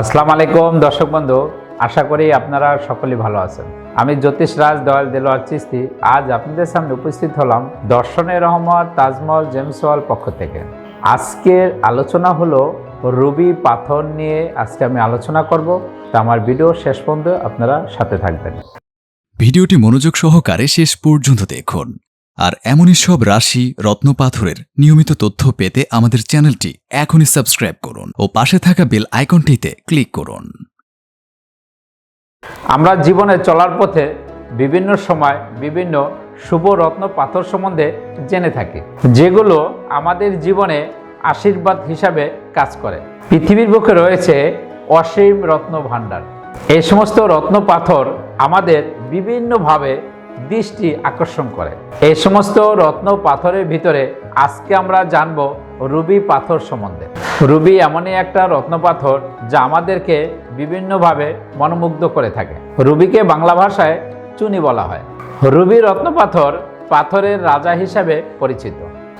আসসালামু আলাইকুম, দর্শক বন্ধু। আশা করি আপনারা সকলে ভালো আছেন। আমি জ্যোতিষ রাজ, দয়াল দেলোয়ার চিস্তি। আজ আপনাদের সামনে উপস্থিত হলাম দর্শনের রহমত, তাজমহল জেমসওয়াল পক্ষ থেকে। আজকের আলোচনা হলো রুবি পাথর নিয়ে আজকে আমি আলোচনা করব। তা আমার ভিডিও শেষ পর্যন্ত আপনারা সাথে থাকবেন। ভিডিওটি মনোযোগ সহকারে শেষ পর্যন্ত দেখুন। আর এমনই সব রাশি রত্নপাথরের নিয়মিত তথ্য পেতে আমাদের চ্যানেলটি এখনই সাবস্ক্রাইব করুন ও পাশে থাকা বেল আইকনটিতে ক্লিক করুন। আমরা জীবনে চলার পথে বিভিন্ন সময় বিভিন্ন শুভ রত্ন পাথর সম্বন্ধে জেনে থাকি, যেগুলো আমাদের জীবনে আশীর্বাদ হিসাবে কাজ করে। পৃথিবীর বুকে রয়েছে অসীম রত্ন ভাণ্ডার। এই সমস্ত রত্ন পাথর আমাদের বিভিন্নভাবে দৃষ্টি আকর্ষণ করে। এই সমস্ত রত্ন পাথরের ভিতরে আজকে আমরা জানব রুবি পাথর সম্বন্ধে। রুবি এমনই একটা রত্ন পাথর যা আমাদেরকে বিভিন্নভাবে মনোমুগ্ধ করে থাকে। রুবিকে বাংলা ভাষায় চুনি বলা হয়। রুবি রত্ন পাথর পাথরের রাজা হিসাবে পরিচিত।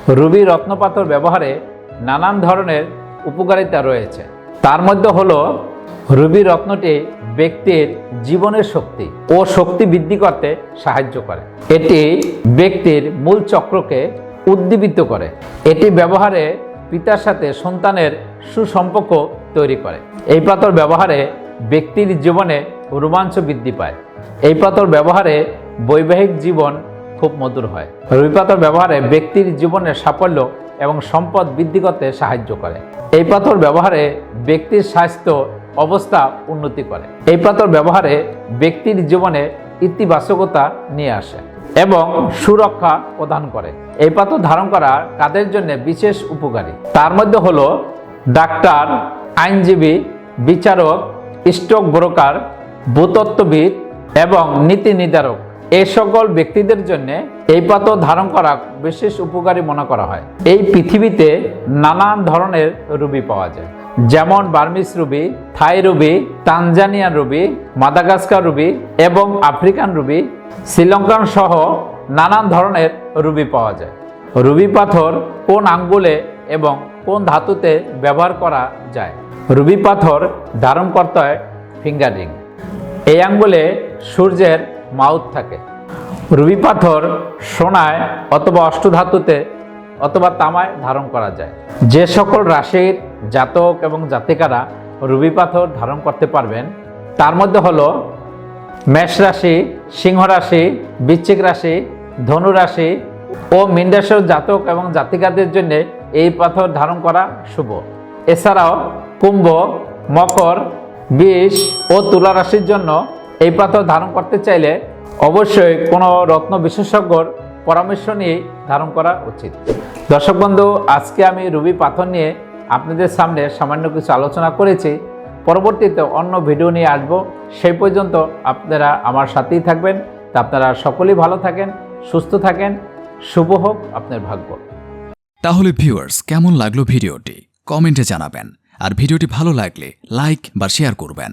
রুবি রত্ন পাথর ব্যবহারে নানান ধরনের উপকারিতা রয়েছে। তার মধ্যে হলো, রুবি রত্নটি ব্যক্তির জীবনের শক্তি ও শক্তি বৃদ্ধি করতে সাহায্য করে। এটি ব্যক্তির মূল চক্রকে উদ্দীপিত করে। এটি ব্যবহারে পিতার সাথে সন্তানের সুসম্পর্ক তৈরি করে। এই পাথর ব্যবহারে ব্যক্তির জীবনে রোমাঞ্চ বৃদ্ধি পায়। এই পাথর ব্যবহারে বৈবাহিক জীবন খুব মধুর হয়। রুই পাথর ব্যবহারে ব্যক্তির জীবনের সাফল্য এবং সম্পদ বৃদ্ধি করতে সাহায্য করে। এই পাথর ব্যবহারে ব্যক্তির স্বাস্থ্য অবস্থা উন্নতি করে। এই পাথর ব্যবহারে ব্যক্তির জীবনে ইতিবাচকতা নিয়ে আসে এবং সুরক্ষা প্রদান করে। এই পাথর ধারণ করা কাদের জন্য বিশেষ উপকারী? তার মধ্যে হল ডাক্তার, আইনজীবী, বিচারক, স্টক ব্রোকার, ভূতত্ত্ববিদ এবং নীতি নির্ধারক। এই সকল ব্যক্তিদের জন্য এই পাথর ধারণ করা বিশেষ উপকারী মনে করা হয়। এই পৃথিবীতে নানান ধরনের রুবি পাওয়া যায়। যেমন Burmese ruby, Thai ruby Tanzanian ruby, Madagascar ruby এবং আফ্রিকান রুবি, শ্রীলঙ্কান সহ নানান ধরনের রুবি পাওয়া যায়। রুবি পাথর কোন আঙ্গুলে এবং কোন ধাতুতে ব্যবহার করা যায়? রুবি পাথর ধারণ করতে হয় ফিঙ্গার। এই আঙ্গুলে সূর্যের মাউথ থাকে। রুবি পাথর সোনায় অথবা অষ্টধাতুতে অথবা তামায় ধারণ করা যায়। যে সকল রাশির জাতক এবং জাতিকারা রুবি পাথর ধারণ করতে পারবেন, তার মধ্যে হলো মেষ রাশি, সিংহ রাশি, বৃশ্চিক রাশি, ধনু রাশি ও মিন্ডাসের জাতক এবং জাতিকাদের জন্য এই পাথর ধারণ করা শুভ। এছাড়াও কুম্ভ, মকর, বিষ ও তুলা রাশির জন্য এই পাথর ধারণ করতে চাইলে অবশ্যই কোনো রত্ন বিশেষজ্ঞর পরামর্শ নিয়ে ধারণ করা উচিত। দর্শক বন্ধু, আজকে আমি রুবি পাথর নিয়ে আপনাদের সামনে সামান্য কিছু আলোচনা করেছি। পরবর্তীতে অন্য ভিডিও নিয়ে আসব। সেই পর্যন্ত আপনারা আমার সাথেই থাকবেন। তা আপনারা সকলেই ভালো থাকেন, সুস্থ থাকেন। শুভ হোক আপনার ভাগ্য। তাহলে ভিউয়ার্স কেমন লাগল ভিডিওটি? কমেন্টে জানাবেন। আর ভিডিওটি ভালো লাগলে লাইক বা শেয়ার করবেন।